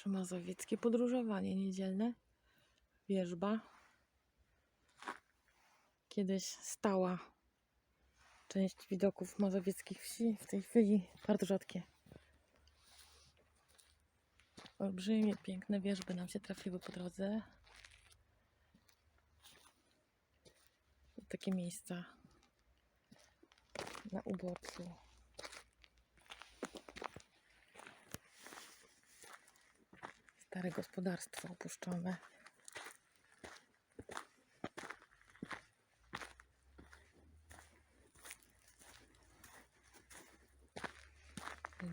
Przymazowieckie podróżowanie niedzielne. Wierzba. Kiedyś stała część widoków mazowieckich wsi. W tej chwili bardzo rzadkie. Olbrzymie, piękne wierzby nam się trafiły po drodze. Takie miejsca na uboczu. Stare gospodarstwo opuszczone.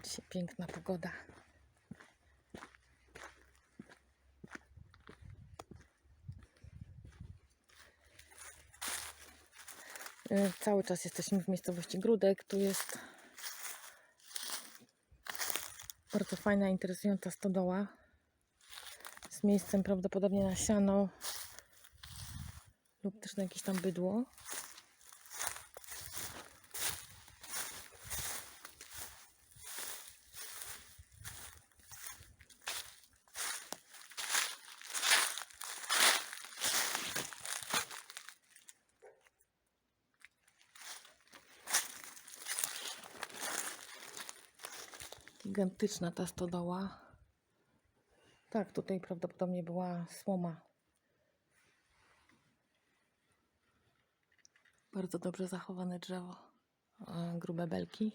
Dzisiaj piękna pogoda. Y, Cały czas jesteśmy w miejscowości Grudek. Tu jest bardzo fajna, interesująca stodoła z miejscem prawdopodobnie na siano lub też na jakieś tam bydło. Gigantyczna ta stodoła. Tak, tutaj prawdopodobnie była słoma. Bardzo dobrze zachowane drzewo. e, Grube belki.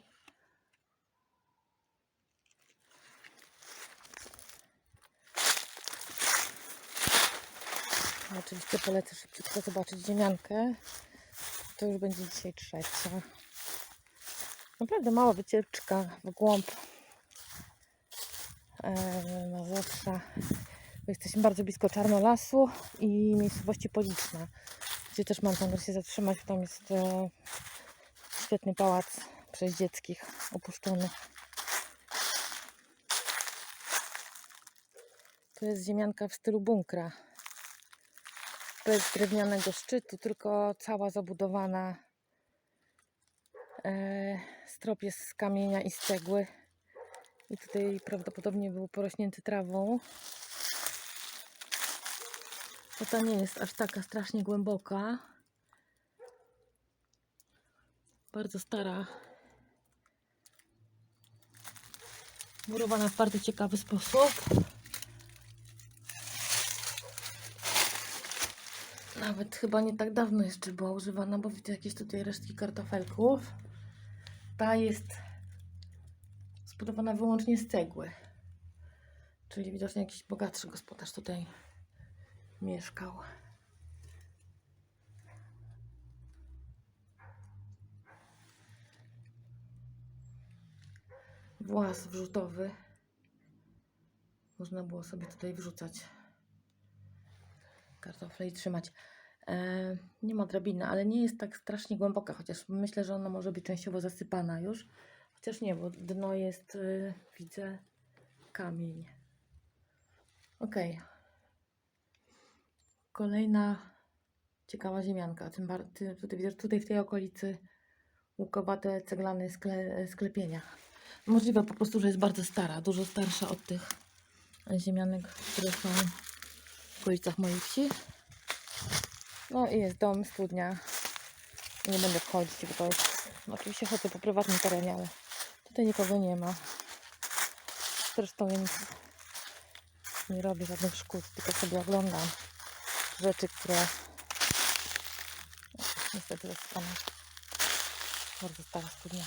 Oczywiście polecę szybciutko zobaczyć ziemiankę. To już będzie dzisiaj trzecia. Naprawdę mała wycieczka w głąb Mazowsza. Jesteśmy bardzo blisko Czarnolasu i miejscowości Policzna, gdzie też mam zamiar się zatrzymać. Tam jest e, świetny pałac przez dzieckich opuszczony. To jest ziemianka w stylu bunkra. Bez drewnianego szczytu, tylko cała zabudowana. E, strop jest z kamienia i z cegły. I tutaj prawdopodobnie był porośnięty trawą. To ta nie jest aż taka strasznie głęboka. Bardzo stara. Murowana w bardzo ciekawy sposób. Nawet chyba nie tak dawno jeszcze była używana, bo widzę jakieś tutaj resztki kartofelków. Ta jest zbudowana wyłącznie z cegły. Czyli widocznie jakiś bogatszy gospodarz tutaj mieszkał. Włas wrzutowy. Można było sobie tutaj wrzucać kartofle i trzymać. E, nie ma drabiny, ale nie jest tak strasznie głęboka, chociaż myślę, że ona może być częściowo zasypana już. Chociaż nie, bo dno jest, y, widzę, kamień. Ok. Kolejna ciekawa ziemianka. Tym bardziej tutaj, tutaj w tej okolicy łukowate ceglane skle, sklepienia. Możliwe po prostu, że jest bardzo stara, dużo starsza od tych ziemianek, które są w okolicach mojej wsi. No i jest dom, studnia. Nie będę wchodzić, bo to jest... Oczywiście chodzę po prywatnym terenie, ale tutaj nikogo nie ma. Zresztą więc nie robię żadnych szkód, tylko sobie oglądam rzeczy, które niestety zasypane. Bardzo stara studnia.